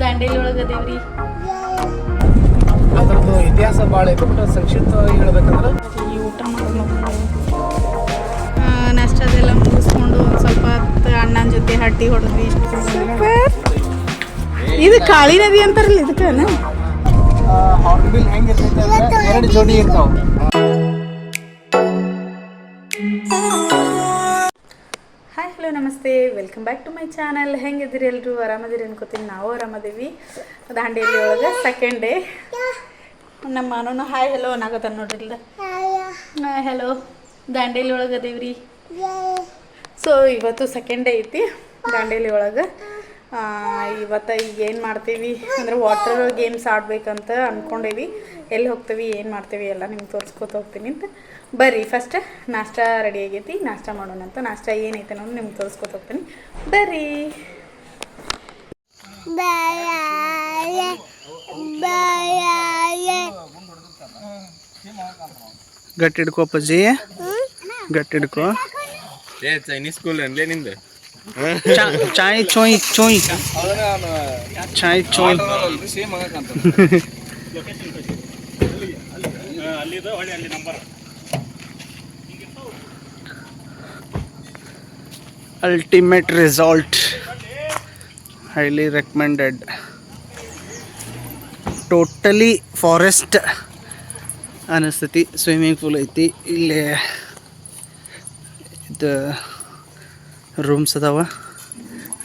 ದಾಂಡೇಲಿ ಒಳಗೆ ಅದೇವ್ರಿ ಅದ್ರದ್ದು ಇತಿಹಾಸ ಭಾಳ ಐತೆ ಬಟ್ ಸಂಕ್ಷಿಪ್ತವಾಗಿ ಹೇಳ್ಬೇಕಂದ್ರೆ ಈ ಊಟ ನಾಷ್ಟದೆಲ್ಲ ಮುಗಿಸ್ಕೊಂಡು ಒಂದು ಸ್ವಲ್ಪ ಅಣ್ಣನ ಜೊತೆ ಹಟ್ಟಿ ಹೊಡೆದ್ವಿ ಇದು ಕಾಳಿ ನದಿ ಅಂತಾರಲ್ಲ ಇದಕ್ಕನ ಹಾರ್ನ್ಬಿಲ್ ಹೆಂಗಿರ್ತೈತೆ ಅಂದ್ರೆ ಎರಡು ಜೋಡಿ ಇರ್ತಾವ ಹಲೋ ನಮಸ್ತೆ welcome back to my channel ಹೆಂಗಿದ್ದೀರಿ ಎಲ್ಲರೂ ಆರಾಮದಿರಿ ಅನ್ಕೋತೀನಿ. ನಾವು ಆರಾಮದೀವಿ. ದಾಂಡೇಲಿ ಒಳಗೆ ಸೆಕೆಂಡ್ ಡೇ ನಮ್ಮ ಮನೋನು ಹಾಯ್ ಹೆಲೋ ಅನ್ನಾಗತ್ತ ನೋಡ್ರಿ ಇಲ್ಲ ಹಲೋ ದಾಂಡೇಲಿ ಒಳಗೆ ಅದೇವ್ರಿ ಸೊ ಇವತ್ತು ಸೆಕೆಂಡ್ ಡೇ ಐತಿ. ದಾಂಡೇಲಿ ಒಳಗೆ ಇವತ್ತು ಈಗ ಏನು ಮಾಡ್ತೀವಿ? ಅಂದ್ರೆ ವಾಟರ್ ಗೇಮ್ಸ್ ಆಡ್ಬೇಕಂತ ಅಂದ್ಕೊಂಡೇವಿ ಎಲ್ಲಿ ಹೋಗ್ತೀವಿ ಏನು ಮಾಡ್ತೀವಿ ಎಲ್ಲ ನಿಮ್ಗೆ ತೋರಿಸ್ಕೊತ ಹೋಗ್ತೀನಿ ಅಂತ. ಬರ್ರಿ ಫಸ್ಟ್ ನಾಷ್ಟ ರೆಡಿ ಆಗೈತಿ ನಾಷ್ಟ ಮಾಡೋಣ ಅಂತ. ನಾಷ್ಟ ಏನೈತೆ ಅನ್ನೋದು ನಿಮ್ಗೆ ತೋರಿಸ್ಕೊತ ಹೋಗ್ತೀನಿ. ಬರ್ರಿ. ಗಟ್ಟಿ ಹಿಡ್ಕೋ ಅಪ್ಪಾಜಿ. ಗಟ್ಟಿ ಹಿಡ್ಕೋ. ಏ ಚೈನೀಸ್ ಸ್ಕೂಲ್ ಅನ್ಲೇ ನಿಂದು? ಚಾಯ್ ಚೋಯ್ ಚೋಯ್ ಚಾಯ್ ಚೋಯ್ ultimate result highly recommended totally forest ಅನಿಸ್ತೈತಿ ಸ್ವಿಮ್ಮಿಂಗ್ ಪೂಲ್ ಐತಿ. ಇಲ್ಲಿ, ಇದು ರೂಮ್ಸ್ ಅದಾವ.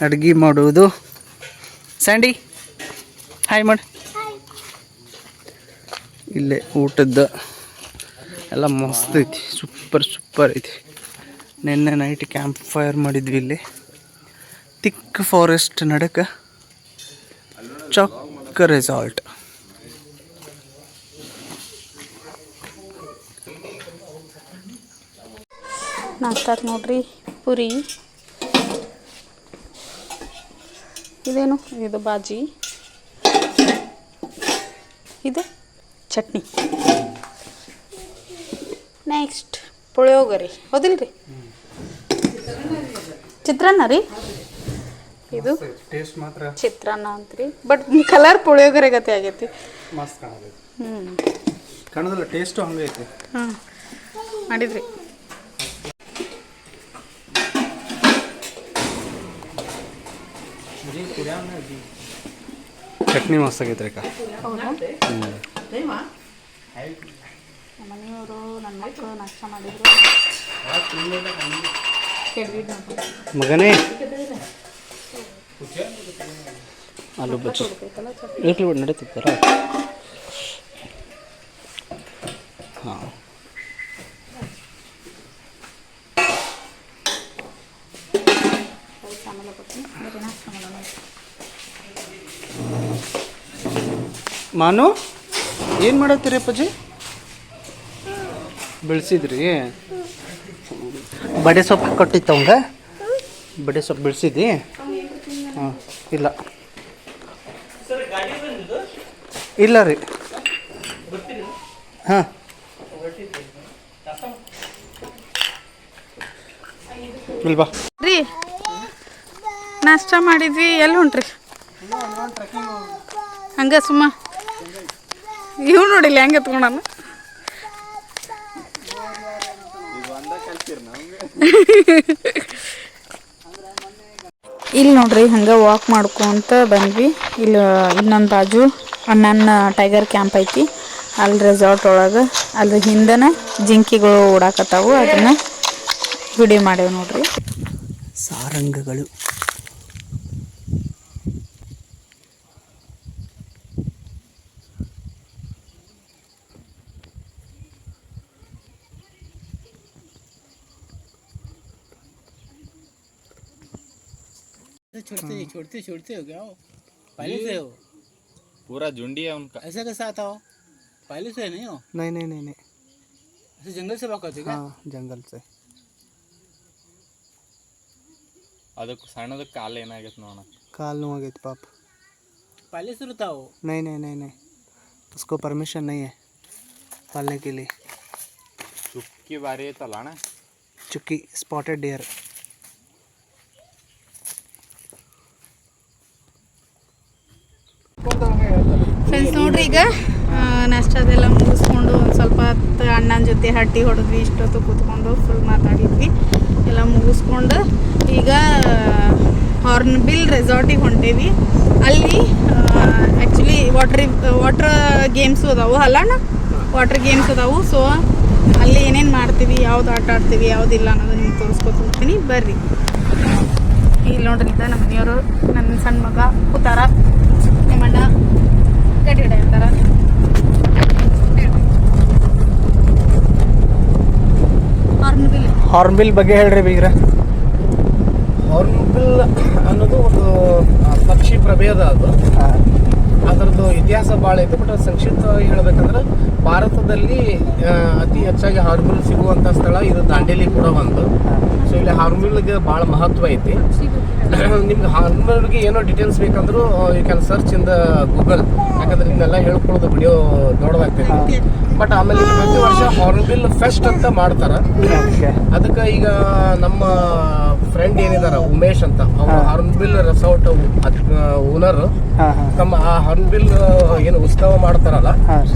ಅಡ್ಗೆ ಮಾಡುವುದು. ಸ್ಯಾಂಡಿ ಹಾಯ್ ಮಾಡಿ. ಇಲ್ಲೇ ಊಟದ್ದು. ಎಲ್ಲ ಮಸ್ತ್ ಐತಿ, ಸೂಪರ್ ಸೂಪರ್ ಐತಿ. ನಿನ್ನೆ ನೈಟ್ ಕ್ಯಾಂಪ್ ಫೈರ್ ಮಾಡಿದ್ವಿ ಇಲ್ಲಿ. ತಿಕ್ ಫಾರೆಸ್ಟ್ ನಡಕ ಚೊಕ್ಕ ರೆಸಾರ್ಟ್ ನಾಷ್ಟಾಕ್ ನೋಡ್ರಿ, ಪುರಿ. ಇದೇನು? ಇದು ಬಾಜಿ. ಇದು ಚಟ್ನಿ. ನೆಕ್ಸ್ಟ್ ಪುಳಿಯೋಗರೆ. ಹೌದಿಲ್ರಿ? ಚಿತ್ರಾನ್ನ ರೀ? ಇದು ಟೇಸ್ಟ್ ಮಾತ್ರ. ಚಿತ್ರಾನ್ನ ಅಂತ್ರಿ. ಬಟ್ ಕಲರ್ ಪುಳಿಯೋಗರೆ ಗತಿ ಆಗೈತಿ. ಹ್ಞೂ ಕಾಣೋದಿಲ್ಲ ಟೇಸ್ಟು ಹಂಗೈತಿ ಹಾಂ ಮಾಡಿದ್ರಿ. ಚಟ್ನಿ ಮಸ್ತ್ ಆಗೈತೆ ರೀ ಮನೆಯವರು ನನ್ನ ಮಕ್ಕಳು ನಾಷ್ಟ ಮಾಡಿದ್ರು. ಮಗನೇ. ಆಲೂ ಬಜ್ಜಿ ಚಟ್ನಿ. ಇರ್ಲಿ ಬಿಡು ನಡೀತಿರ್ತಾರ ಹಾಂ ರೈಸ್ ಆಮೇಲೆ ಕೊಡ್ತೀನಿ ಬರೀ ನಾಷ್ಟ ಮಾಡೋಣ ಮಾನು, ಏನು ಮಾಡತ್ತೀರಿ ಅಪ್ಪಾಜಿ? ಬೆಳೆಸಿದ್ರಿ. ಬಡೆ ಸೊಪ್ಪು ಕೊಟ್ಟಿತ್ತು ಅವಂಗ. ಬಡೆ ಸೊಪ್ಪು ಬೆಳೆಸಿದ್ದಿ? ಹಾಂ, ಇಲ್ಲ. ಇಲ್ಲ ರೀ. ಹಾಂ. ಇಲ್ವಾ ರೀ, ನಾಷ್ಟ ಮಾಡಿದ್ವಿ. ಎಲ್ಲಿ ಹೊಂಟ್ರಿ? ಹಂಗ ಸುಮ್ಮ. ಇವ್ ನೋಡಿಲ್ಲ ಹೆಂಗೆ ಎತ್ಕೊಂಡಾನ? ಇಲ್ಲಿ ನೋಡ್ರಿ ಹಂಗೆ ವಾಕ್ ಮಾಡ್ಕೊಂತ ಬಂದ್ವಿ. ಇಲ್ಲಿ ಇನ್ನೊಂದು ಬಾಜು ಅಣ್ಣನ ಟೈಗರ್ ಕ್ಯಾಂಪ್ ಐತಿ. ಅಲ್ಲಿ ರೆಸಾರ್ಟ್ ಒಳಗೆ ಅಲ್ಲಿ ಹಿಂದೆ ಜಿಂಕಿಗಳು ಓಡಾಕತ್ತಾವು. ಅದನ್ನ ವಿಡಿಯೋ ಮಾಡೇವು ನೋಡ್ರಿ. ಸಾರಂಗಗಳು. छोड़ते छोड़ते छोड़ते हो क्या हो पहले से हो पूरा झुंडी है उनका ऐसा कैसा आता हो पहले से नहीं हो नहीं नहीं नहीं नहीं ऐसे जंगल से भाग करते क्या हाँ जंगल से ಅದಕ್ಕೆ ಸಣ್ಣದಕ್ಕೆ ಕಾಲು ಏನಾಗೈತೆ ನೋಡೋಣ काल ನೋವಾಗೈತೆ पाप पहले से रहता हो नहीं नहीं नहीं नहीं उसको परमिशन नहीं है पालने के लिए ಚುಕ್ಕಿ ಬಾರಿ ಐತಲ್ಲ ಅಣ್ಣ चुकी स्पॉटेड डियर ಅಣ್ಣನ ಜೊತೆ ಹಟ್ಟಿ ಹೊಡೆದ್ವಿ, ಇಷ್ಟೊತ್ತು ಕೂತ್ಕೊಂಡು ಫುಲ್ ಮಾತಾಡಿದ್ವಿ. ಎಲ್ಲ ಮುಗಿಸ್ಕೊಂಡು ಈಗ ಹಾರ್ನ್ಬಿಲ್ ರೆಸಾರ್ಟಿಗೆ ಹೊಂಟೇವಿ. ಅಲ್ಲಿ ಆ್ಯಕ್ಚುಲಿ ವಾಟ್ರ್ ವಾಟ್ರ್ ಗೇಮ್ಸು ಅದಾವು ಅಲ್ಲಣ್ಣ ವಾಟ್ರ್ ಗೇಮ್ಸ್ ಅದಾವು. ಸೊ ಅಲ್ಲಿ ಏನೇನು ಮಾಡ್ತೀವಿ, ಯಾವ್ದು ಆಟ ಆಡ್ತೀವಿ ಯಾವುದಿಲ್ಲ ಅನ್ನೋದು ನಿಮ್ಗೆ ತೋರಿಸ್ಕೊತ ಹೋಗ್ತೀನಿ. ಬರ್ರಿ. ಇಲ್ಲಿ ನೋಡ್ರಿ ಇದ್ದ ನಮ್ಮ ಮನೆಯವರು, ನನ್ನ ಸಣ್ಣ ಮಗ ಕೂತಾರ. ನಿಮ್ಮಣ್ಣ ಕಟ್ಟಿಡ ಹಿಡ ಹಾರ್ನ್ಬಿಲ್ ಬಗ್ಗೆ ಹೇಳ್ರಿ ಬೀಗ್ರ. ಹಾರ್ನ್ಬಿಲ್ ಅನ್ನೋದು ಒಂದು ಪಕ್ಷಿ ಪ್ರಭೇದ ಅದು. ಅದರದ್ದು ಇತಿಹಾಸ ಭಾಳ ಐತೆ ಬಟ್ ಸಂಕ್ಷಿಪ್ತವಾಗಿ ಹೇಳ್ಬೇಕಂದ್ರೆ ಭಾರತದಲ್ಲಿ ಅತಿ ಹೆಚ್ಚಾಗಿ ಹಾರ್ಮಿಲ್ ಸಿಗುವಂಥ ಸ್ಥಳ ಇದು ದಾಂಡೇಲಿ ಕೂಡ ಒಂದು. ಸೊ ಇಲ್ಲಿ ಹಾರ್ಮಿಲ್ಗೆ ಭಾಳ ಮಹತ್ವ ಐತಿ. ನಿಮ್ಗೆ ಹಾರ್ಮಿಲ್ಗೆ ಏನೋ details ಬೇಕಂದ್ರೂ you can search in the Google ಯಾಕಂದ್ರೆ ಇದನ್ನೆಲ್ಲ ಹೇಳ್ಕೊಳೋದು ವಿಡಿಯೋ ದೊಡ್ಡದಾಗ್ತೈತಿ ಬಟ್ ಆಮೇಲೆ ಪ್ರತಿ ವರ್ಷ ಹಾರ್ನ್ಬಿಲ್ ಫೆಸ್ಟ್ ಅಂತ ಮಾಡ್ತಾರ. ಅದಕ್ಕೆ ಈಗ ನಮ್ಮ ಫ್ರೆಂಡ್ ಏನಿದಾರ ಉಮೇಶ್ ಅಂತ ಅವ್ರು ಹಾರ್ನ್ಬಿಲ್ ರೆಸಾರ್ಟ್ ಓನರ್ ತಮ್ಮ ಆ ಹಾರ್ನ್ಬಿಲ್ ಏನು ಉತ್ಸವ ಮಾಡ್ತಾರಲ್ಲ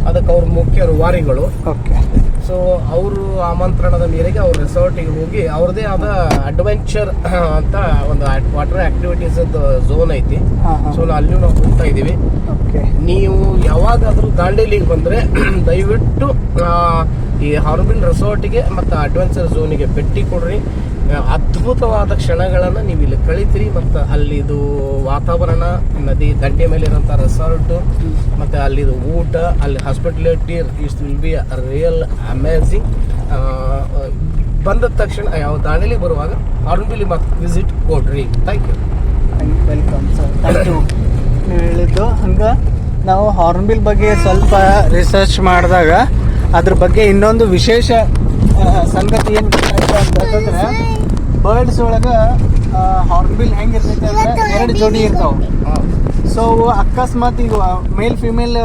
ಅದಕ್ಕೆ ಅವ್ರ ಮುಖ್ಯ ವಾರಿಗಳು ಓಕೆ ಸೊ ಅವರು ಆಮಂತ್ರಣದ ಮೇರೆಗೆ ಅವ್ರ ರೆಸಾರ್ಟಿಗೆ ಹೋಗಿ ಅವ್ರದೇ ಆದ ಅಡ್ವೆಂಚರ್ ಅಂತ ಒಂದು ವಾಟರ್ ಆಕ್ಟಿವಿಟೀಸ್ ಝೋನ್ ಐತಿ. ಸೊ ಅಲ್ಲಿಯೂ ನಾವು ಹೋಗ್ತಾ ಇದೀವಿ ನೀವು ಯಾವಾಗಾದ್ರೂ ದಾಂಡೇಲಿಗೆ ಬಂದ್ರೆ ದಯವಿಟ್ಟು ಈ ಹಾರ್ಬಿನ್ ರೆಸಾರ್ಟಿಗೆ ಮತ್ತು ಅಡ್ವೆಂಚರ್ ಝೋನಿಗೆ ಭೇಟಿ ಕೊಡ್ರಿ. ಅದ್ಭುತವಾದ ಕ್ಷಣಗಳನ್ನು ನೀವು ಇಲ್ಲಿ ಕಳಿತೀರಿ. ಮತ್ತು ಅಲ್ಲಿದು ವಾತಾವರಣ ನದಿ ದಂಡೆ ಮೇಲೆ ಇರೋಂಥ ರೆಸಾರ್ಟು ಮತ್ತು ಅಲ್ಲಿದು ಊಟ ಅಲ್ಲಿ hospitality is will be real amazing ಬಂದ ತಕ್ಷಣ ಯಾವ ದಾಂಡೇಲಿ ಬರುವಾಗ ಹಾರ್ನ್ಬಿಲ್ ಮತ್ತೆ ವಿಸಿಟ್ ಕೊಡ್ರಿ. Thank you welcome sir thank you ಹೇಳಿದ್ದು ಹಂಗೆ ನಾವು ಹಾರ್ನ್ಬಿಲ್ ಬಗ್ಗೆ ಸ್ವಲ್ಪ ರಿಸರ್ಚ್ ಮಾಡಿದಾಗ ಅದ್ರ ಬಗ್ಗೆ ಇನ್ನೊಂದು ವಿಶೇಷ ಸಂಗತಿ ಏನು ಅಂತಂದ್ರೆ ಬರ್ಡ್ಸ್ ಒಳಗೆ ಹಾರ್ನ್ಬಿಲ್ ಹೆಂಗಿರ್ತೈತೆ ಅಂದ್ರೆ ಎರಡು ಜೋಡಿ ಇರ್ತಾವೆ. ಸೊ ಅಕಸ್ಮಾತ್ ಈಗ ಮೇಲ್ ಫಿಮೇಲ್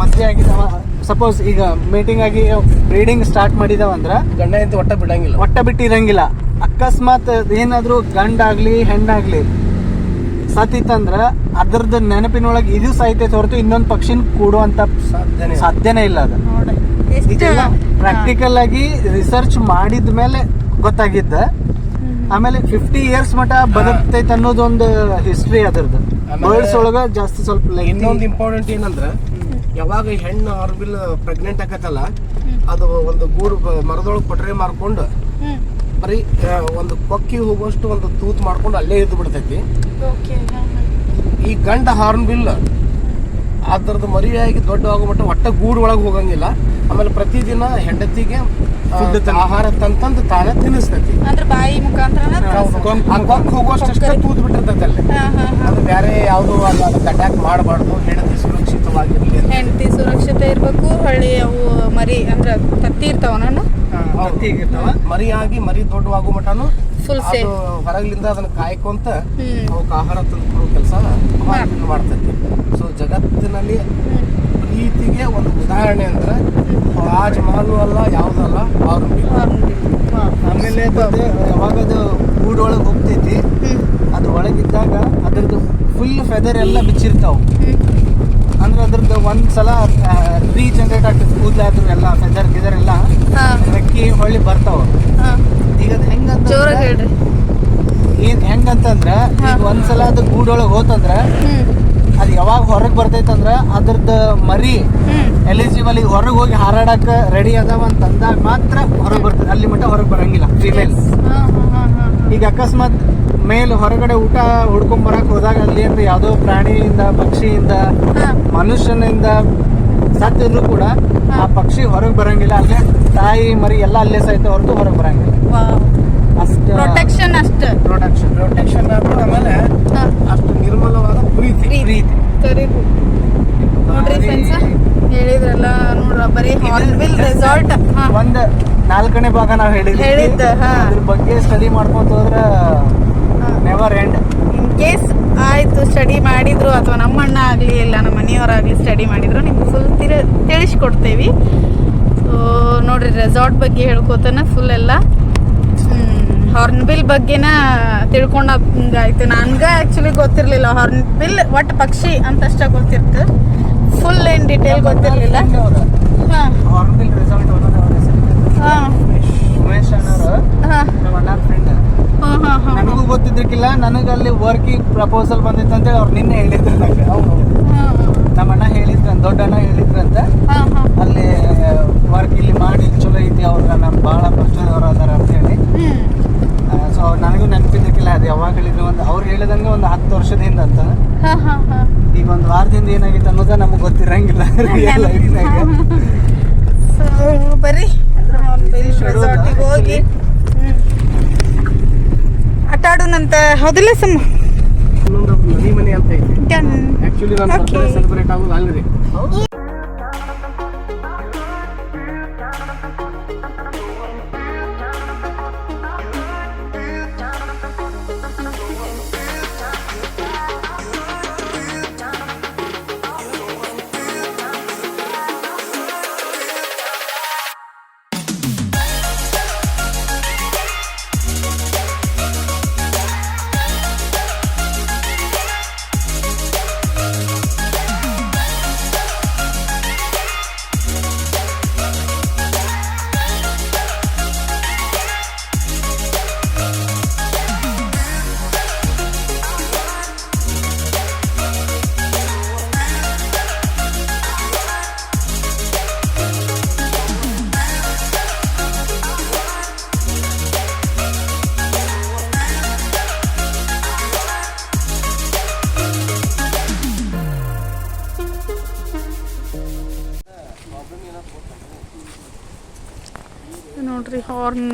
ಮದುವೆ ಆಗಿದಾವ ಸಪೋಸ್ ಈಗ ಮೀಟಿಂಗ್ ಆಗಿ ಬ್ರೀಡಿಂಗ್ ಸ್ಟಾರ್ಟ್ ಮಾಡಿದಾವಂದ್ರೆ ಗಂಡ ಎಂತ ಒಟ್ಟ ಬಿಡಂಗಿಲ್ಲ. ಒಟ್ಟ ಬಿಟ್ಟಿರಂಗಿಲ್ಲ. ಅಕಸ್ಮಾತ್ ಏನಾದ್ರೂ ಗಂಡಾಗ್ಲಿ ಹೆಣ್ಣಾಗ್ಲಿ ಸತ್ತಿತ್ತಂದ್ರ ಅದ್ರದ್ದು ನೆನಪಿನೊಳಗೆ ಇದು ಸಾಯ್ತೈತೆ ಹೊರತು ಇನ್ನೊಂದು ಪಕ್ಷಿನ ಕೂಡುವಂತ ಸಾಧ್ಯನೇ ಇಲ್ಲ. ಸಾಧ್ಯನೇ ಇಲ್ಲ ಅದು. ಪ್ರಾಕ್ಟಿಕಲ್ ಆಗಿ ರಿಸರ್ಚ್ ಮಾಡಿದ ಮೇಲೆ ಗೊತ್ತಾಗಿದ್ದ. ಆಮೇಲೆ ಫಿಫ್ಟಿ ಇಯರ್ಸ್ ಮಟ ಬದುಕ್ತೈತೆ ಅನ್ನೋದೊಂದು ಹಿಸ್ಟ್ರಿ ಅದರದ್ದು. ಬರ್ಡ್ಸ್ ಒಳಗ ಜಾಸ್ತಿ ಸ್ವಲ್ಪ ಇನ್ನೊಂದು ಇಂಪಾರ್ಟೆಂಟ್ ಏನಂದ್ರೆ ಯಾವಾಗ ಹೆಣ್ಣು ಆರ್ಬಿಲ್ ಪ್ರೆಗ್ನೆಂಟ್ ಆಕತ್ತಲ್ಲ ಅದು ಒಂದು ಗೂಡು ಮರದೊಳಗೆ ಪಟ್ರೆ ಮಾರ್ಕೊಂಡು ಬರೀ ಒಂದು ಕೊಕ್ಕಿ ಹೋಗುವಷ್ಟು ಒಂದು ತೂತ್ ಮಾಡ್ಕೊಂಡು ಅಲ್ಲೇ ಇದ್ದು ಬಿಡ್ತೈತಿ. ಈ ಗಂಡ ಹಾರ್ನ್ ಬಿಲ್ ಅದ್ರದ್ದು ಮರಿಯಾಗಿ ದೊಡ್ಡ ಆಗೋ ಮಟ್ಟ ಒಟ್ಟ ಗೂಡು ಒಳಗೆ ಹೋಗಂಗಿಲ್ಲ. ಆಮೇಲೆ ಪ್ರತಿದಿನ ಹೆಂಡತಿಗೆ ಆಹಾರ ತಂತಂದು ತಾನೇ ತಿನ್ನಿಸ್ತೈತಿ. ಅಂದ್ರೆ ಬಾಯಿ ಮುಖಾಂತರ ಆ ಕೊಕ್ಕ ಹೋಗುವಷ್ಟು ತೂತ್ ಬಿಟ್ಟಿರ್ತೈತಿ ಅಲ್ಲಿ. ಹಾ ಹಾ ಹಾ. ಅದು ಬೇರೆ ಯಾವುದು ಅದಕ್ಕೆ ಅಟ್ಯಾಕ್ ಮಾಡಬಾರ್ದು ಹೆಂಡತಿ ಸುರಕ್ಷಿತವಾಗಿರ್ಲಿ ಹೆಂಡತಿ ಸುರಕ್ಷತೆ ಇರಬೇಕು ಹಳ್ಳಿ ಅವು ಮರಿ ಅಂದ್ರೆ ತತ್ತಿ ಇರ್ತಾವ ನಾನು ತತ್ತಿಗಿರ್ತಾವ. ಮರಿಯಾಗಿ ಮರಿ ದೊಡ್ಡವಾಗೋ ಮಟನು ಫುಲ್ ಹೊರಗಿಂದ ಅದನ್ನ ಕಾಯ್ಕೊಂತ ಅವಕ್ಕೆ ಆಹಾರ ತಂದು ಕೊಡೋ ಕೆಲಸ ಮಾಡ್ತೈತಿ. ಸೊ ಜಗತ್ತಿನಲ್ಲಿ ಪ್ರೀತಿಗೆ ಒಂದು ಉದಾಹರಣೆ ಅಂದ್ರೆ ರಾಜ್ ಮಹಲ್ ಅಲ್ಲ ಯಾವ್ದಲ್ಲ ಆಮೇಲೆ ಅದು ಯಾವಾಗ ಅದು ಗೂಡೊಳಗೆ ಹೋಗ್ತೈತಿ ಅದು ಒಳಗಿದ್ದಾಗ ಅದ್ರದ್ದು ಫುಲ್ ಫೆದರ್ ಎಲ್ಲ ಬಿಚ್ಚಿರ್ತಾವ. ಅಂದ್ರೆ ಅದ್ರದ್ದು ಒಂದ್ ಸಲ ರೀಜನರೇಟ್ ಆಗ್ತದೆ. ಕೂದಲಾದ್ರು ಎಲ್ಲ ಫೆದರ್ ಗಿದರ್ ಎಲ್ಲ ಮೆಕ್ಕಿ ರೆಕ್ಕಿ ಹೊಳ್ಳಿ ಬರ್ತಾವ. ಈಗ ಅದು ಹೆಂಗಂತ ಜೋರಾಗಿ ಹೇಳ್ರಿ. ಏನ್ ಹೆಂಗಂತಂದ್ರ ಈಗ ಒಂದ್ಸಲ ಅದು ಗೂಡೊಳಗೆ ಹೋತಂದ್ರ ಅದು ಯಾವಾಗ ಹೊರಗೆ ಬರ್ತೈತಂದ್ರ ಅದ್ರದ್ದು ಮರಿ ಎಲಿಜಿಬಲ್ ಈಗ ಹೊರಗೆ ಹೋಗಿ ಹಾರಾಡಕ ರೆಡಿ ಅದಾವ ಅಂತ ಅಂದಾಗ ಮಾತ್ರ ಹೊರಗೆ ಬರ್ತದೆ. ಅಲ್ಲಿ ಮಟ್ಟ ಹೊರಗೆ ಬರಂಗಿಲ್ಲ ಫಿಮೇಲ್ ಈಗ ಅಕಸ್ಮಾತ್ ಮೇಲ್ ಹೊರಗಡೆ ಊಟ ಹುಡ್ಕೊಂಡ್ ಬರಕ್ ಹೋದಾಗ ಅಲ್ಲಿ ಅಂದ್ರೆ ಯಾವ್ದೋ ಪ್ರಾಣಿಯಿಂದ ಪಕ್ಷಿಯಿಂದ ಮನುಷ್ಯನಿಂದ ಸತ್ತಿದ್ರು ಕೂಡ ಆ ಪಕ್ಷಿ ಹೊರಗೆ ಬರಂಗಿಲ್ಲ. ಅಲ್ಲೇ ತಾಯಿ ಮರಿ ಎಲ್ಲ ಅಲ್ಲೇ ಸಹಿತ ಹೊರತು ಹೊರಗೆ ಬರಂಗಿಲ್ಲ. ಅಷ್ಟು ಅಷ್ಟ ಪ್ರೊಟೆಕ್ಷನ್ ಅಷ್ಟ. ಪ್ರೊಟೆಕ್ಷನ್ ಪ್ರೊಟೆಕ್ಷನ್ ಆಮೇಲೆ ಅಷ್ಟು ನಿರ್ಮಲವಾದ ಪ್ರೀತಿ. ಪ್ರೀತಿ. ಗುಡ್ ನೋಡ್ರಿ ಫ್ರೆಂಡ್ಸ್ ಹೇಳಿದ್ರಲ್ಲ ನೋಡ್ರ ಬರೀ ಹಾರ್ನ್ಬಿಲ್ ರೆಸಾರ್ಟ್ ಒಂದ್ ನಾಲ್ಕನೇ ಭಾಗ ನಾವ್ ಹೇಳಿದ್ವಿ. ಅದ್ರ ಬಗ್ಗೆ ಸ್ಟಡಿ ಮಾಡ್ಕೊತ ಹೋದ್ರ ನೆವರ್ ಎಂಡ್ ಇನ್ ಕೇಸ್ ಆಯಿತು ಸ್ಟಡಿ ಮಾಡಿದ್ರು ಅಥವಾ ನಮ್ಮ ಅಣ್ಣ ಆಗಲಿ ಇಲ್ಲ ನಮ್ಮ ಮನೆಯವರಾಗಲಿ ಸ್ಟಡಿ ಮಾಡಿದ್ರು ನಿಮ್ಗೆ ಫುಲ್ ತಿರು ತಿಳಿಸ್ಕೊಡ್ತೇವಿ. ಸೊ ನೋಡ್ರಿ ರೆಸಾರ್ಟ್ ಬಗ್ಗೆ ಹೇಳ್ಕೊತಾನ ಫುಲ್ ಎಲ್ಲ. ಹಾರ್ನ್ಬಿಲ್ ಬಗ್ಗೆನ ತಿಳ್ಕೊಂಡಾಯ್ತು ನನ್ಗೆ ಆ್ಯಕ್ಚುಲಿ ಗೊತ್ತಿರಲಿಲ್ಲ. ಹಾರ್ನ್ಬಿಲ್ ಒಟ್ಟು ಪಕ್ಷಿ ಅಂತಷ್ಟ ಗೊತ್ತಿತ್ತು ಫುಲ್ ಏನು ಡೀಟೇಲ್ ಗೊತ್ತಿರಲಿಲ್ಲ. ಹಾರ್ನ್ಬಿಲ್ ರೆಸಾರ್ಟ್ ಹಾಂ. ಹಾಂ ನಮ್ಮ ಅಣ್ಣ ಫ್ರೆಂಡ್ ಹಾಂ ಹಾಂ ಹಾಂ ನನಗೂ ಗೊತ್ತಿದ್ದಕ್ಕಿಲ್ಲ. ನನಗೆ ಅಲ್ಲಿ ವರ್ಕಿಂಗ್ ಪ್ರಪೋಸಲ್ ಬಂದಿತ್ತು ಅಂತೇಳಿ ಅವ್ರು ನಿನ್ನೆ ಹೇಳಿದ್ರು ನಂಗೆ. ನಮ್ಮ ಅಣ್ಣ ಹೇಳಿದ್ರಂತ ದೊಡ್ಡ ಅಣ್ಣ ಹೇಳಿದ್ರಂತ ಅಲ್ಲಿ ವರ್ಕ್ ಇಲ್ಲಿ ಮಾಡಿ ಚಲೋ ಐತಿ ಅವ್ರ ನಮ್ಮ ಭಾಳ ಪರಿಚಯದವ್ರು ಅದಾರ ಅಂತ ಹೇಳಿ ಸೊ ನನಗೂ ನೆನಪಿದ್ದಕ್ಕಿಲ್ಲ ಅದು ಯಾವಾಗ ಹೇಳಿದ್ರು ಒಂದು ಅವ್ರು ಹೇಳಿದಂಗೆ ಒಂದು ಹತ್ತು ವರ್ಷದ ಹಿಂದೆ ಅಂತ ಈಗ ಒಂದು ವಾರದಿಂದ ಏನಾಗಿತ್ತು ಅನ್ನೋದು ನಮಗೆ ಗೊತ್ತಿರಂಗಿಲ್ಲ ಬರೀ ಹೋಗಿ. ಆಟ ಆಡೋಣಂತ ಹೌದಿಲ್ಲ ನದಿ ಮನೆ ಅಂತ ಇದೆ ಆಕ್ಚುಲಿ. ಬರ್ತ್ಡೇ ಸೆಲೆಬ್ರೇಟ್ ಆಗೋದು ಅಲ್ರಿ ನೋಡ್ರಿ ಹಾರ್ನ್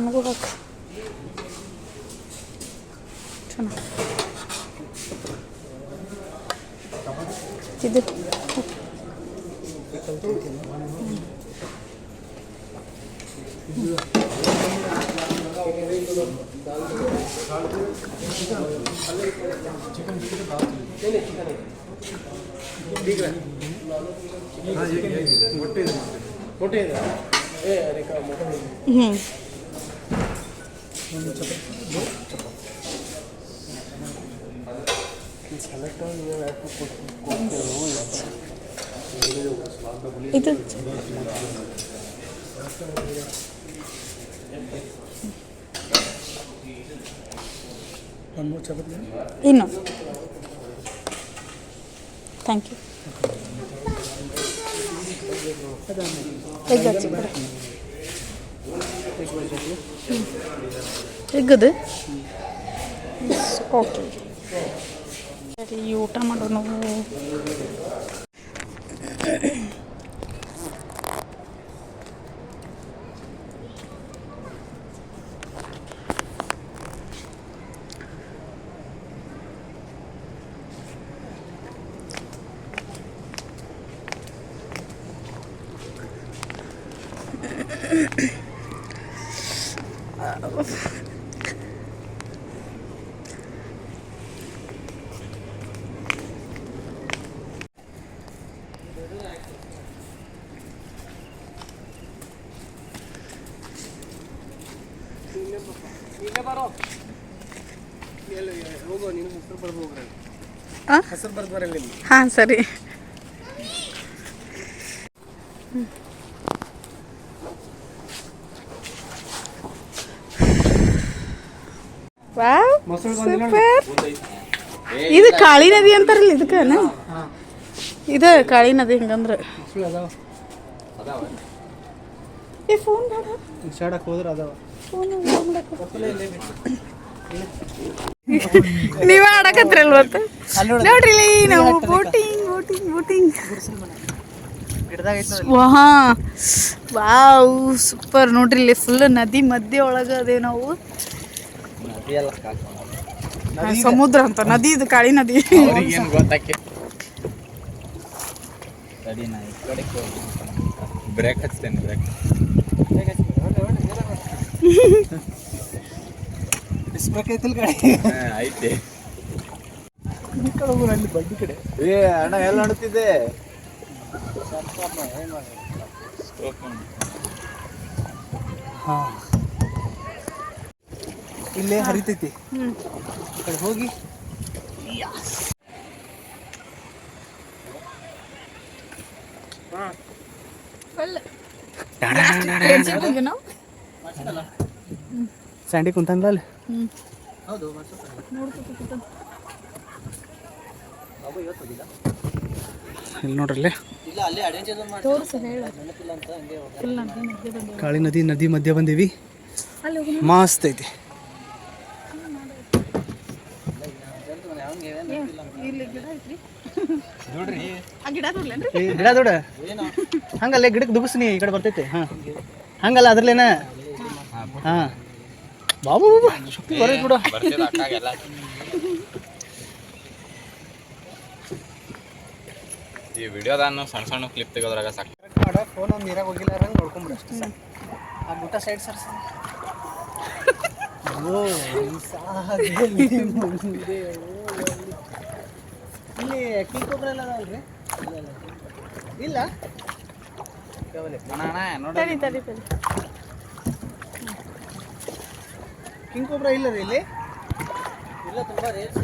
ಬಿಲ್ ರೆಸಾರ್ಟ್ ನನಗೂ ಬೇಕು ಚೆನ್ನಾಗಿ ಇದು ಮೊಟ್ಟೆ ಇದೆ ಏ ರೇಖಾ ಮೊಟ್ಟೆ ಇದೆ. ಹ್ಞೂ ಇದು ಇನ್ನು. ಥ್ಯಾಂಕ್ ಯು ಎಗ್ ಹಚ್ಚಿ ಎಗ್ಗದು ಓಕೆ ಸರಿ ಊಟ ಮಾಡೋಣ ಎಲ್ಲಿ ಹಾಂ ಸರಿ. ಸೂಪರ್. ಇದು ಕಾಳಿ ನದಿ ಅಂತಾರಲ್ಲ ಇದಕ್ಕನ? ಇದು ಕಾಳಿ ನದಿ ಹಿಂಗಂದ್ರೆ. ಏ ಫೋನ್ ಬೇಡ. ಹೋದ್ರ ಅದಾವ. ಫೋನ್ ಮಾಡಕ್ಕೆ ನೀವೇ ಆಡಕತ್ರಲ್ ಮತ್ತೆ? ನೋಡ್ರಿ ನಾವು boating boating boating. Wow super. ನೋಡ್ರಿ ಇಲ್ಲಿ ಫುಲ್ ನದಿ ಮಧ್ಯೆ ಒಳಗೆ ಅದೇ ನಾವು. ಸಮುದ್ರ ಅಂತ ನದಿ ಇದು ಕಾಳಿ ನದಿ. ಬ್ರೇಕ್ ಹಚ್ತೇನೆ ಬ್ರೇಕ್ ಇಸ್ಬೇಕೈತಿಲ್ ಕಡೆ ಐತೆ. ಈ ಕಡೆ ಅಲ್ಲಿ ಬಡ್ಡಿ ಕಡೆ ಏ ಅಣ್ಣ ಎಲ್ಲ ನಡುತ್ತಿದ್ದೆ ಹಾ. ಇಲ್ಲೇ ಹರಿತೈತಿ. ಈ ಕಡೆ ಹೋಗಿ. ಸ್ಯಾಂಡಿ ಕುಂತಂಗ್ಲ ಅಲ್ಲಿ ಇಲ್ಲಿ ನೋಡ್ರಲ್ಲಿ ಕಾಳಿ ನದಿ ನದಿ ಮಧ್ಯೆ ಬಂದೀವಿ. ಮಸ್ತ್ ಐತಿ. ಗಿಡ ದೊಡ್ಡ ಹಂಗಲ್ಲೇ ಗಿಡಕ್ಕೆ ದುಬಸ್ನಿ ಈ ಕಡೆ ಬರ್ತೈತಿ. ಹಾ. ಹಂಗಲ್ಲ ಅದ್ರಲ್ಲೇನ? ಹಾ. ಬಾಬು ಬಾಬು ಶಕ್ತಿ ಬರೀ ಕೂಡ ಈ ವಿಡಿಯೋದಾನು ಸಣ್ಣ ಸಣ್ಣ ಕ್ಲಿಪ್ ತೆಗೋದ್ರಾಗ ಸಾಕು. ಮಾಡೋ ಫೋನ್ ಒಂದು ನೀರಾಗ ಹೋಗಿಲ್ಲ ಹಂಗೆ ನೋಡ್ಕೊಂಬಿಡಿ ಅಷ್ಟೇ ಸಾಕು. ಆ ಗುಟ್ಟ ಸೈಡ್ ಸರ್ ಓ ಮುಂದೆ. ಓಡಲಿ. ಇಲ್ಲಿ ಕಿಂಗ್ ಕೊಬ್ರ ಎಲ್ಲ ಅದಾವಲ್ರಿ? ಇಲ್ಲ ನೋಡಿ ತಡಿ ತಡಿ. ಕಿಂಗ್ ಕೊಬ್ರ ಇಲ್ಲ ರೀ ಇಲ್ಲಿ ಇಲ್ಲ ತುಂಬ ರೇಟ್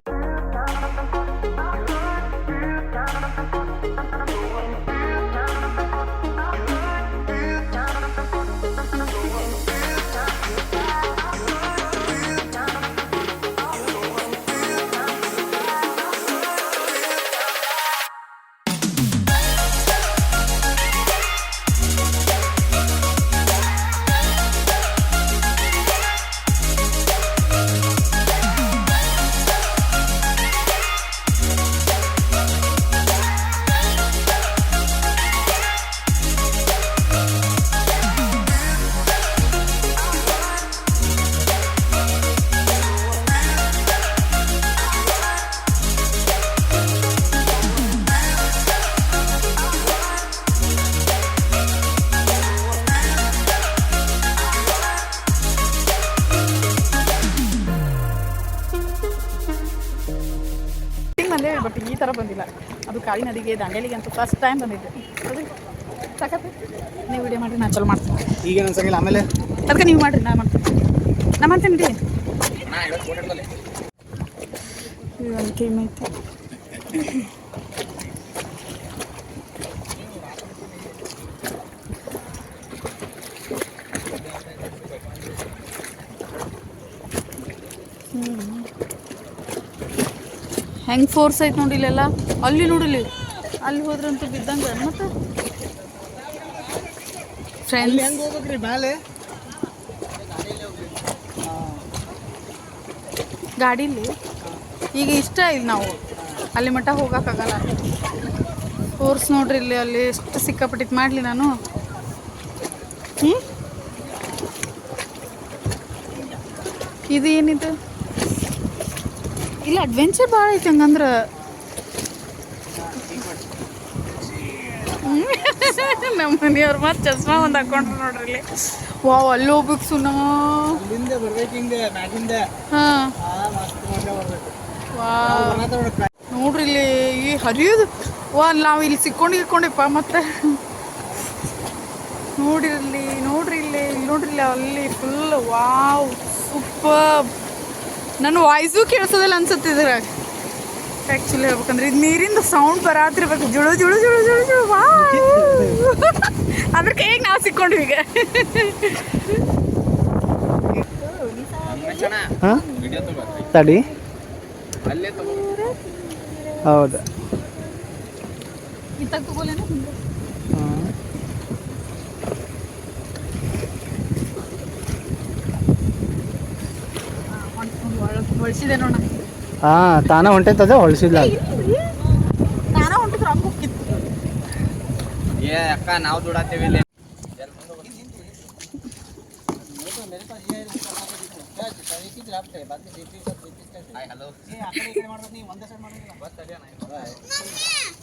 ನದಿಗೆ ದಾಂಡೇಲಿಗೆ ಅಂತೂ ಫಸ್ಟ್ ಟೈಮ್ ಬಂದಿದ್ದೆ. ಅದಕ್ಕೆ ಸಾಕತ್ತೆ ನೀವು ವಿಡಿಯೋ ಮಾಡಿ ನಾನು ಚಲೋ ಮಾಡ್ತೀನಿ. ಈಗ ಅನ್ಸಂಗಿಲ್ಲ ಆಮೇಲೆ? ಅದಕ್ಕೆ ನೀವು ಮಾಡಿರಿ ನಾನು ಮಾಡ್ತೀನಿ. ನಾ ಮಾಡ್ತೀನಿ ರೀ ಒಂದು ಟೀಮ್ ಐತೆ. ಹೆಂಗೆ ಫೋರ್ಸ್ ಐತೆ ನೋಡಿ ಇಲ್ಲೆಲ್ಲ? ಅಲ್ಲಿ ನೋಡಿಲಿ ಅಲ್ಲಿ ಹೋದ್ರಂತೂ ಬಿದ್ದಂಗೆ ಮತ್ತೆ? ಫ್ರೆಂಡ್ಸ್ ಹೆಂಗೆ ಹೋಗ್ಬೇಕ್ರಿ? ಮೇಲೆ ಗಾಡೀಲಿ. ಈಗ ಇಷ್ಟ ಇಲ್ಲ ನಾವು. ಅಲ್ಲಿ ಮಟ್ಟ ಹೋಗೋಕ್ಕಾಗಲ್ಲ ಕೋರ್ಸ್ ನೋಡ್ರಿ ಇಲ್ಲಿ ಅಲ್ಲಿ ಎಷ್ಟು ಸಿಕ್ಕಾಪಟ್ಟಿತ್ತು ಮಾಡಲಿ ನಾನು. ಹ್ಞೂ ಇದು ಏನಿದು? ಇಲ್ಲ ಅಡ್ವೆಂಚರ್ ಭಾಳ ಐತೆ ಹಂಗಂದ್ರೆ. ನಮ್ಮ ಮನೆಯವ್ರು ಮತ್ತೆ ಚಸ್ಮಾ ಒಂದು ಹಾಕೊಂಡ್ರು ನೋಡ್ರಿ ಇಲ್ಲಿ. ವಾವ್ ಅಲ್ಲಿ ಹೋಗ್ಬೇಕು ಸುನಾ. ನೋಡ್ರಿ ಇಲ್ಲಿ ಈ ಹರಿಯೋದು. ವಾ ನಾವು ಇಲ್ಲಿ ಸಿಕ್ಕೊಂಡು ಇಕ್ಕೊಂಡಿಪ್ಪ ಮತ್ತೆ. ನೋಡಿರ್ಲಿ ನೋಡ್ರಿ ಇಲ್ಲಿ ಇಲ್ಲಿ ನೋಡ್ರಿ ಇಲ್ಲಿ ಅಲ್ಲಿ ಫುಲ್ ವಾವ್ ಸೂಪರ್ ನನ್ನ ವಾಯ್ಸು ಕೇಳಿಸೋದಿಲ್ಲ ಅನ್ಸುತ್ತೆ ಇದ್ರಾಗ. ಆ್ಯಕ್ಚುಲಿ ಹೇಳ್ಬೇಕಂದ್ರೆ ಇದು ನೀರಿಂದು ಸೌಂಡ್ ಬರಾತಿರ್ಬೇಕು ಜುಳು ಜುಳು ಜುಳು ಜುಳು ಜುಳು. ವಾ ಅದಕ್ಕೆ ಹೇಗೆ ನಾವು ಸಿಕ್ಕೊಂಡ್ವಿ ಈಗ. ತಡಿ. ಅಲ್ಲೇ ಬಳಸಿದೆ ಹೌದು. ಇತ್ತಾಗ ತಗೋಲೇನ? ಹ್ಮ್. ಹೊಳ್ಸಿದೆ ನೋಡ ಹಾ ತಾನ ಹೊಂಟೈತದ ಹೊಳ್ಸಿಲ್ಲ. ಏ ಅಕ್ಕ ನಾವು ದುಡಾತೇವಿ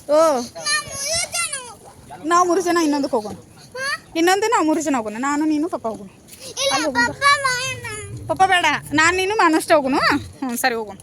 ಓ ನಾವು ಮೂರು ಜನ ಇನ್ನೊಂದಕ್ಕೆ ಹೋಗೋಣ. ಇನ್ನೊಂದು ನಾವು ಮೂರು ಜನ ಹೋಗೋಣ ನಾನು ನೀನು ಪಪ್ಪ ಹೋಗೋಣ. ಅಲ್ಲಿ ಹೋಗೋಣ. ಪಪ್ಪ ಬೇಡ. ನಾನು ನೀನು ಮಾನಷ್ಟೇ ಹೋಗುನು? ಹ್ಞೂ ಸರಿ ಹೋಗೋಣ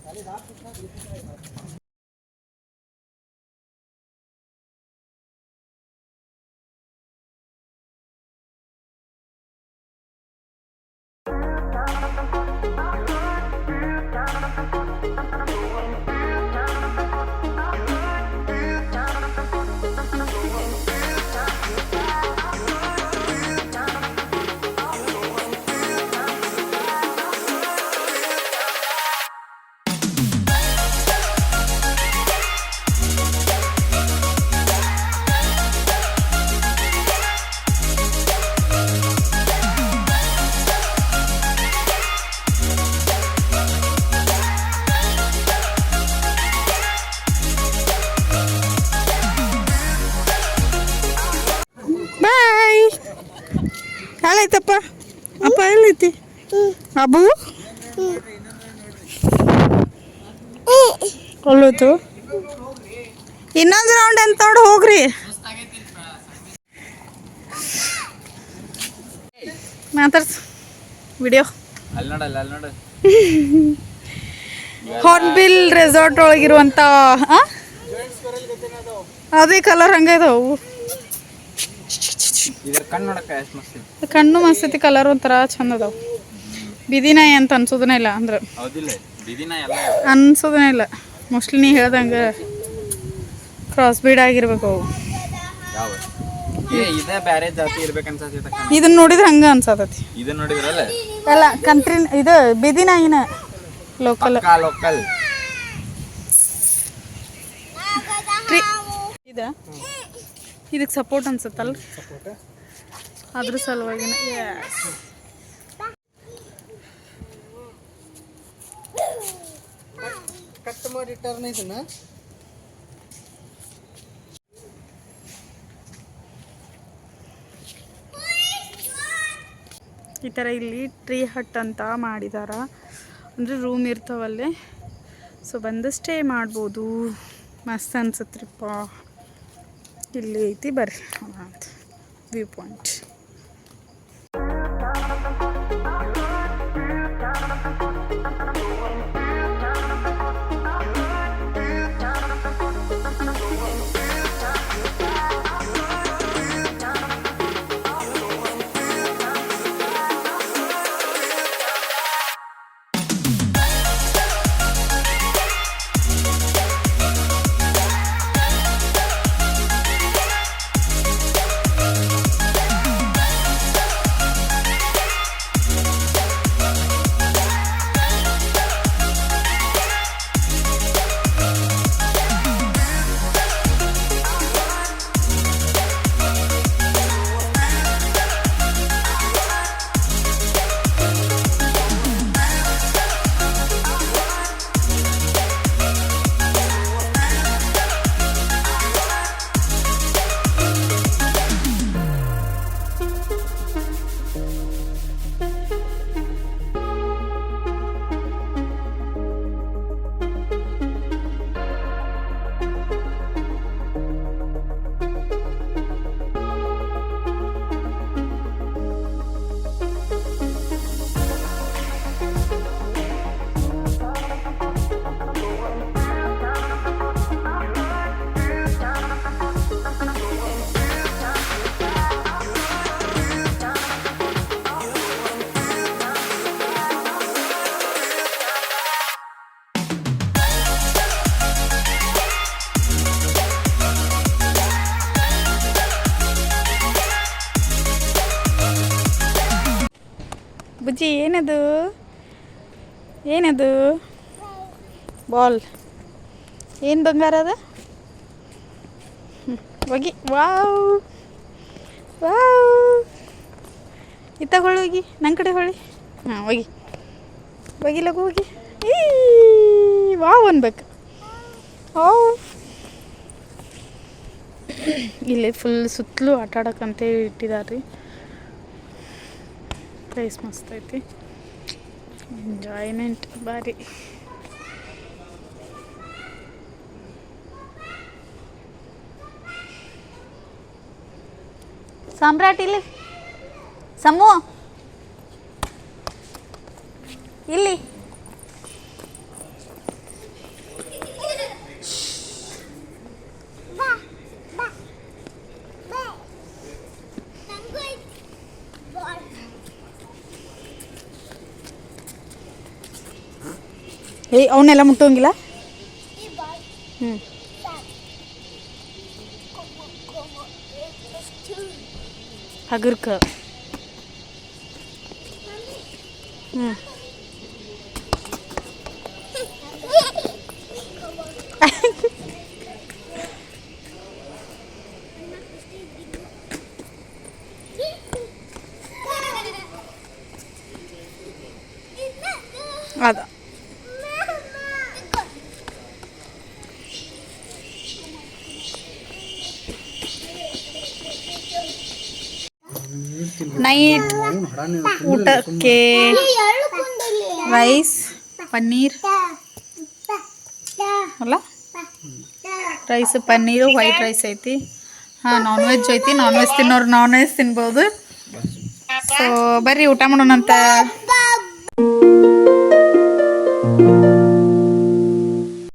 ಅಬ್ಬು ಕೊಲ್ಲೋತು ಇನ್ನೊಂದು ರೌಂಡ್ ಎಂತ ನೋಡು ಹೋಗ್ರಿ. ಮಾತಾಡ್ಸ. ವಿಡಿಯೋ ಹಾರ್ನ್ಬಿಲ್ ರೆಸಾರ್ಟ್ ಒಳಗಿರುವಂಥ ಆ? ಅದೇ ಕಲರ್ ಹಂಗೆ ಇದಾವು. ಮಸ್ತ್ ಐತಿ. ಕಣ್ಣು ಮಸ್ತೈತಿ ಕಲರ್ ಒಂಥರ ಚಂದ ಅದಾವ ಬಿದಿನಾಯಿ ಅಂತ ಅನ್ಸೋದನೇ ಇಲ್ಲ ಅಂದ್ರೆ. ಅನ್ಸೋದನೇ ಇಲ್ಲ. ಮೋಸ್ಟ್ಲಿ ನೀ ಹೇಳ್ದಂಗೆ ಕ್ರಾಸ್ ಬೀಡ್ ಆಗಿರ್ಬೇಕು ಅವು. ಇದನ್ನ ನೋಡಿದ್ರೆ ಹಂಗ ಅನ್ಸತ್ತಿ. ಅಲ್ಲ ಕಂಟ್ರಿ ಇದು ಬಿದಿನಾಯಿನ ಲೋಕಲ್ ಲೋಕಲ್ ಇದ? ಇದಕ್ಕೆ ಸಪೋರ್ಟ್ ಅನ್ಸುತ್ತಲ್ಲ ಅದ್ರ ಸಲುವಾಗಿನ ಕಟ್ ಮಾಡಿ ಟರ್ನ್ ಇದನ್ನ. ಈ ಥರ ಇಲ್ಲಿ ಟ್ರೀ ಹಟ್ ಅಂತ ಮಾಡಿದಾರ. ಅಂದರೆ ರೂಮ್ ಇರ್ತಾವಲ್ಲೇ. ಸೊ ಬಂದು ಸ್ಟೇ ಮಾಡ್ಬೋದು. ಮಸ್ತ್ ಅನ್ಸತ್ರಿಪ್ಪ ಇಲ್ಲಿ ಐತಿ ಬರ್ರಿ ವ್ಯೂ ಪಾಯಿಂಟ್ ಏನದು? ಏನದು? ಬಾಲ್. ಏನು ಬಂಗಾರ ಅದ? ಹೋಗಿ. ವಾವ್. ವಾವ್. ಇತ್ತ ಹೊಳಿ ಹೋಗಿ. ನನ್ನ ಕಡೆ ಹೊಳಿ ಹಾಂ, ಹೋಗಿ. ಹೋಗಿ ಲಗು, ಹೋಗಿ. ಈ, ವಾವ್ ಅನ್ಬೇಕು. ವಾವ್. ಇಲ್ಲಿ ಫುಲ್ ಸುತ್ತಲೂ ಆಟ ಇಟ್ಟಿದ್ದಾರೆ ರೀ ಪ್ರೈಸ್ ಮಸ್ತ್ ಐತಿ. ಎಂಜಾಯ್ಮೆಂಟ್ ಭಾರಿ ಸಾಮ್ರಾಟ್ ಇಲ್ಲಿ ಸಮು ಇಲ್ಲಿ ಏಯ್ ಅವನ್ನೆಲ್ಲ ಮುಟ್ಟೋಂಗಿಲ್ಲ ಹ್ಞೂ ಹಗರ್ಕ ಹ್ಞೂ ಊಟಕ್ಕೆ ರೈಸ್, ಪನ್ನೀರ್. ಅಲ್ಲ? ರೈಸ್, ಪನ್ನೀರು ವೈಟ್ ರೈಸ್ ಐತಿ. ಹಾಂ ನಾನ್ ವೆಜ್ ಐತಿ. ನಾನ್ ವೆಜ್ ತಿನ್ನೋರು ನಾನ್ ವೆಜ್ ತಿನ್ಬೋದು. ಸೊ ಬರ್ರಿ, ಊಟ ಮಾಡೋಣಂತ.